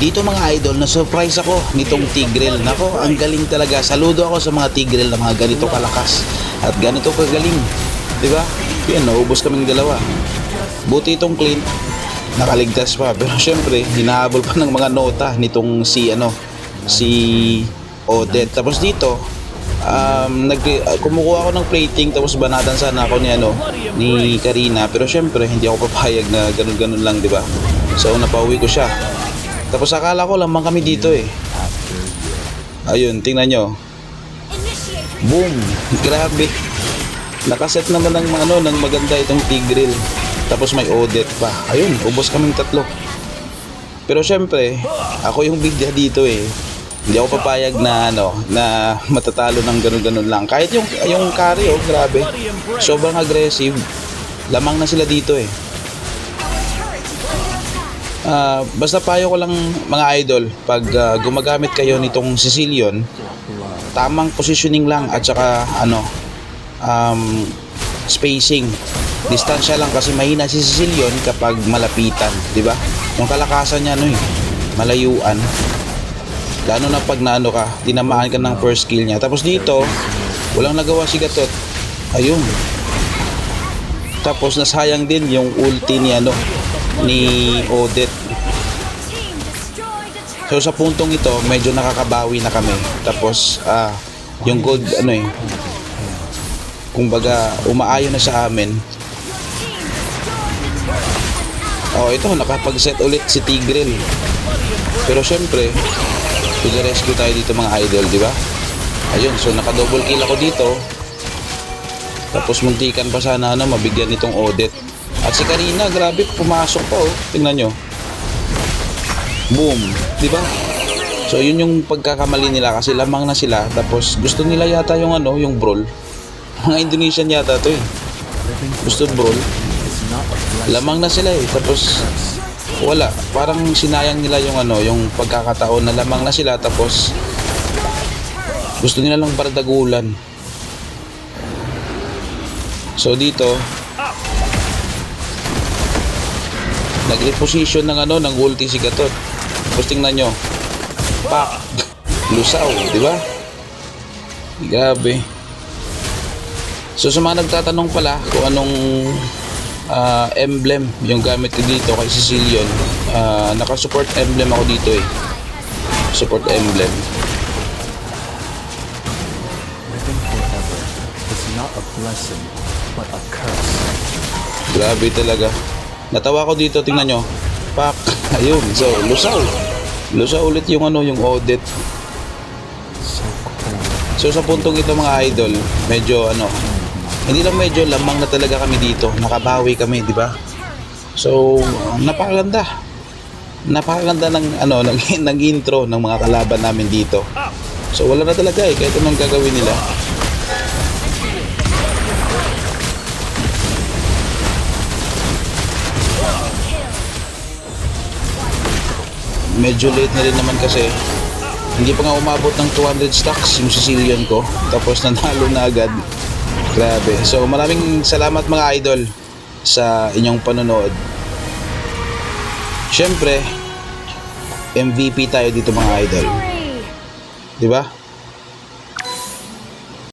Dito mga idol, na-surprise ako nitong Tigrel. Nako, ang galing talaga. Saludo ako sa mga Tigrel na mga ganito kalakas at ganito kagaling. Di ba? Yan, naubos kaming dalawa. Buti itong Clint, nakaligtas pa. Pero syempre, hinahabol pa ng mga nota nitong si ano, si Odette. Tapos dito, um, nag, uh, kumukuha ako ng plating tapos banatan sana ako ni ano ni Karina pero syempre hindi ako papayag na ganun-ganun lang di ba so napauwi ko siya tapos akala ko lamang kami dito eh. Ayun tingnan nyo. Boom! Grabe. Nakaset naman ng ano ng maganda itong Tigril tapos may Odette pa. Ayun ubos kaming tatlo. Pero syempre ako yung bigya dito eh. Hindi ako papayag na ano na matatalo ng ganun-ganun lang. Kahit yung yung carry oh grabe. Sobrang aggressive. Lamang na sila dito eh Ah, basta payo ko lang mga idol pag ah, gumagamit kayo nitong Sicilian tamang positioning lang at saka ano um, spacing distansya lang kasi mahina si Sicilian kapag malapitan di ba yung kalakasan niya ano eh malayuan Lalo na pag naano ka, tinamaan ka ng first kill niya. Tapos dito, walang nagawa si Gatot. Ayun. Tapos nasayang din yung ulti ni ano ni Odette. So sa puntong ito, medyo nakakabawi na kami. Tapos ah yung gold ano eh kumbaga umaayon na sa amin. Oh, ito nakapag-set ulit si Tigrel. Pero syempre, Pag-rescue tayo dito mga idol, di ba? Ayun, so naka-double kill ako dito. Tapos muntikan pa sana ano, mabigyan nitong Odette. At si Karina, grabe, pumasok pa oh. Tingnan nyo. Boom, di ba? So yun yung pagkakamali nila kasi lamang na sila. Tapos gusto nila yata yung ano, yung brawl. Mga Indonesian yata to eh. Gusto brawl. Lamang na sila eh. Tapos wala parang sinayang nila yung ano yung pagkakataon na lamang na sila tapos gusto nila lang bardagulan so dito nag-reposition ng ano ng ulti si Gatot. Tapos tingnan nyo. Pak! Lusaw di ba? Grabe. So sa mga nagtatanong pala kung anong ah, emblem yung gamit ko dito kay Sicilian uh, naka-support emblem ako dito eh. Support emblem. Forever is not a blessing, but a curse. grabe talaga natawa ko dito tingnan nyo. Pak ayun so lusaw. Lusaw ulit yung ano yung cold. so sa puntong ito mga idol medyo ano hindi lang medyo lamang na talaga kami dito. Nakabawi kami di ba? So napakaganda. Napakaganda ng ano ng, ng intro ng mga kalaban namin dito. So wala na talaga eh kahit anong gagawin nila medyo late na rin naman kasi. Hindi pa nga umabot ng 200 stacks yung Sicilian ko. Tapos nanalo na agad. Grabe. So maraming salamat mga idol sa inyong panonood. Syempre MVP tayo dito mga idol. Di ba